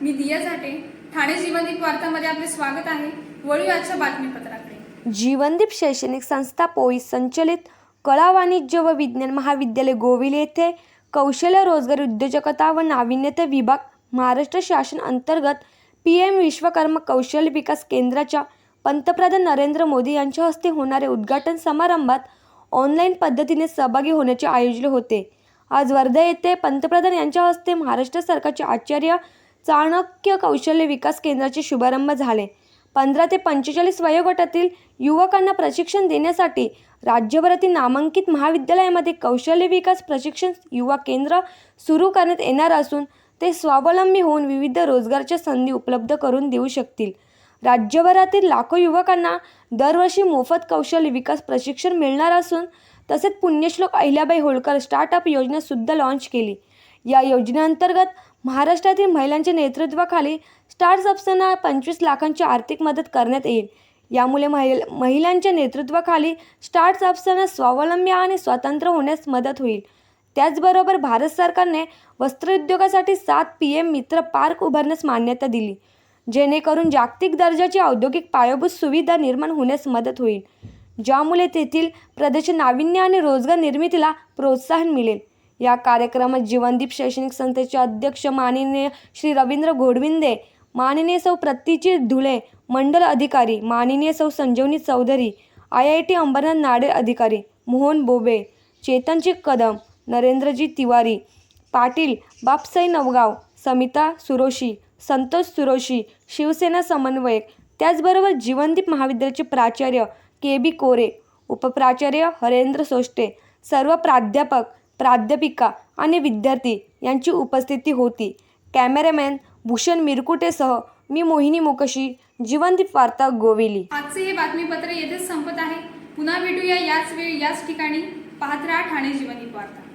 दिया जाटे ठाणे जीवनदीप वार्तामध्ये आपले स्वागत आहे. वळू आजच्या बातमीपत्राकडे. जीवनदीप शैक्षणिक संस्था पोई संचलित कला वाणिज्य व विज्ञान महाविद्यालय गोविल येथे कौशल्य रोजगार उद्योजकता व नाविन्यता विभाग महाराष्ट्र शासन अंतर्गत पी एम विश्वकर्मा कौशल्य विकास केंद्राच्या पंतप्रधान नरेंद्र मोदी यांच्या हस्ते होणाऱ्या उद्घाटन समारंभात ऑनलाईन पद्धतीने सहभागी होण्याचे आयोजले होते. आज वर्धा येथे पंतप्रधान यांच्या हस्ते महाराष्ट्र सरकारचे आचार्य चाणक्य कौशल्य विकास केंद्राचे शुभारंभ झाले. पंधरा ते पंचेचाळीस वयोगटातील युवकांना प्रशिक्षण देण्यासाठी राज्यभरातील नामांकित महाविद्यालयामध्ये कौशल्य विकास प्रशिक्षण युवा केंद्र सुरू करण्यात येणार असून ते स्वावलंबी होऊन विविध रोजगारच्या संधी उपलब्ध करून देऊ शकतील. राज्यभरातील लाखो युवकांना दरवर्षी मोफत कौशल्य विकास प्रशिक्षण मिळणार असून तसेच पुण्यश्लोक अहिल्याबाई होळकर स्टार्टअप योजनासुद्धा लॉन्च केली. या योजनेअंतर्गत महाराष्ट्रातील महिलांच्या नेतृत्वाखाली स्टार्टअप्सना पंचवीस लाखांची आर्थिक मदत करण्यात येईल. यामुळे महिल महिलांच्या नेतृत्वाखाली स्टार्टअप्सना स्वावलंबी आणि स्वतंत्र होण्यास मदत होईल. त्याचबरोबर भारत सरकारने वस्त्रोद्योगासाठी सात पी एम मित्र पार्क उभारण्यास मान्यता दिली जेणेकरून जागतिक दर्जाची औद्योगिक पायाभूत सुविधा निर्माण होण्यास मदत होईल. ज्यामुळे तेथील प्रदेश नाविन्य आणि रोजगार निर्मितीला प्रोत्साहन मिळेल. या कार्यक्रमात जीवनदीप शैक्षणिक संस्थेचे अध्यक्ष माननीय श्री रवींद्र घोडविंदे माननीय सौ प्रतीची धुळे मंडल अधिकारी माननीय सौ Sanjeevani Chaudhari I I T Ambernath Nade अधिकारी मोहन बोबे चेतनजी कदम नरेंद्रजी तिवारी पाटील बापसाई नवगाव समिता सुरोशी संतोष सुरोशी शिवसेना समन्वयक त्याचबरोबर जीवनदीप महाविद्यालयाचे प्राचार्य के बी कोरे उपप्राचार्य हरेंद्र सोष्टे सर्व प्राध्यापक प्राध्यापिका आणि विद्यार्थी यांची उपस्थिती होती. कॅमेरामॅन भूषण मिरकुटेसह मी मोहिनी मोकशी जीवनदीप वार्ता गोविली. आजचे हे बातमीपत्र येथेच संपत आहे. पुन्हा भेटूया याच वेळी याच ठिकाणी. पाहत राहा ठाणे जीवनदीप वार्ता.